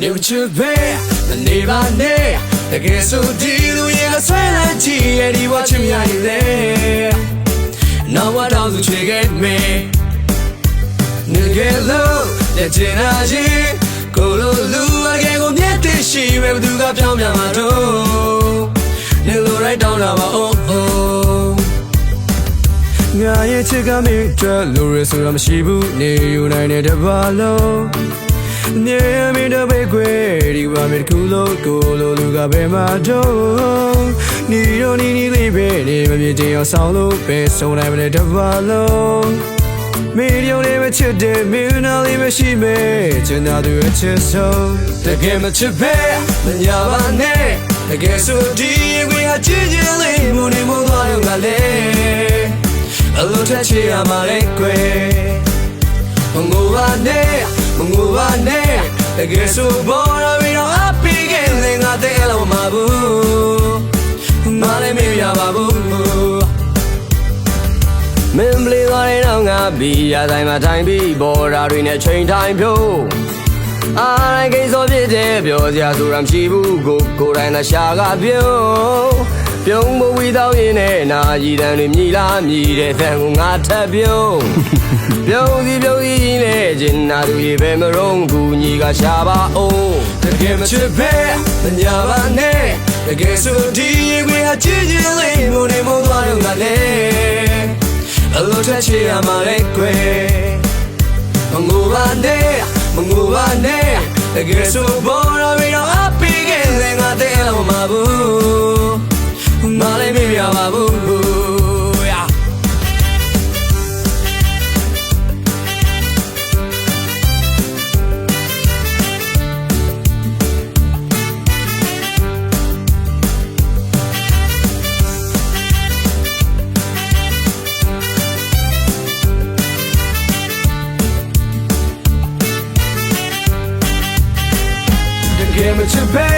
နေမချပဲနေပါနဲ့တကယ်ဆိုဒီလူရဲ့ဆွဲလာချီရဲ့ဒီဘဝချင်ရည်လေနောက်ဝတော့သူချေခဲ့မေနေကလို့လက်ချင်လာချင်းကိုလိုလူအကယ်ကိုမြတ်တရှိပဲဘသူကပြောင်းပြန်မှာတော့နေလိုလိုက်တောင်းတာပါ oh oh ငါရဲ့ချစ်ကမေးတဲ့လူရဆိုတော့မရှိဘူးနေယူနိုင်တဲ့တပါလုံး နေမင်းတို့ပဲခွေဒီပါမေတခုလို့ကိုလိုလူကဘယ်မှာတော့နေရောနေနေလေးပဲနေမပြေချင်အောင်ဆောင်လို့ပဲဆုံးနိုင်မတဲ့တပါလုံးမေရီယိုလေးမချစ်တဲ့မင်းနာလေးမရှိမဲချင်တာသူအချစ်ဆုံးတကယ်မချစ်ပဲမညာပါနဲ့တကယ်ဆိုဒီဝင်ဟာချစ်ချင်လေး မနေမသွားရုံကလေးအလိုထက်ချေရမှာလေကွယ်မငိုပါနဲ့မငိုပါနဲ့တကယ်ဆိုပေါ်လာပြီးတော့အပီးကလေးငါတဲ့လို့မဘူးမလည်းမရပါဘူးမင်းပလီသွားတဲ့တော့ငါဘီရတိုင်းမှာထိုင်ပြီးပေါ်ရာတွေနဲ့ချိန်တိုင်းဖြိုးအားလိုက်ကိစ္စဖြစ်တယ်ပြောစရာဆိုတာမရှိဘူးကိုကိုယ်တိုင်သာရှာကပြုံးပြုံးမဝီတော့ရင်နဲ့နာရီတန်တွေမြည်လားမြည်တဲ့ဖန်ကိုငါထပ်ပြုံးပြုံးစီပြုံးစီ နဲ့ကျင်နာသူရေပဲမရုံးဘူးညီကရှာပါအောင်တကယ်မချစ်ပဲမညာပါနဲ့တကယ်ဆိုဒီရေခွေဟာချစ်ချင်းလေးမို့နေမို့သွားတော့ငါလေအလိုထက်ချေရမှာလေကွယ်မငိုပါနဲ့မငိုပါနဲ့တကယ်ဆိုပေါ်ရပြီးတော့အပီးကလေးငါတဲ့လို့မဘူးမလည်းမရပါဘူး တကယ်မချစ်ပဲ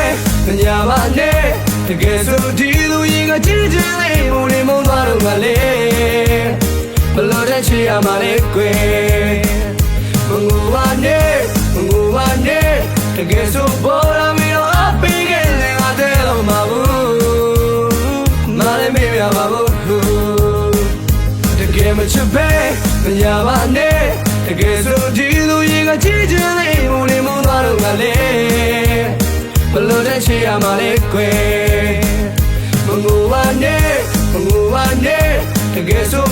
မညာပါနဲ့တကယ်ဆိုဒီလူရင်ကကြည့်ချင်လေးမုန်နေမုန်းသွားတော့ငါလေဘလို့တဲ့ချီရမှာလေကွယ်မငိုပါနဲ့မငိုပါနဲ့တကယ်ဆိုပေါ်လာမီတော့အပီးကလေးငါတဲ့လို့မဘူးမလည်းမရပါဘူးတကယ်မချစ်ပဲမညာပါနဲ့တ ကယ်ဆိုဒီလူရင်ကကြည့်ချင်လေးမုန်နေမုန်းသွားတော့ငါလေဘလို့တဲ့ချေရမှာလေကွယ်မငိုပါနဲ့မငိုပါနဲ့တကယ်ဆိုပေါ်လာပြီ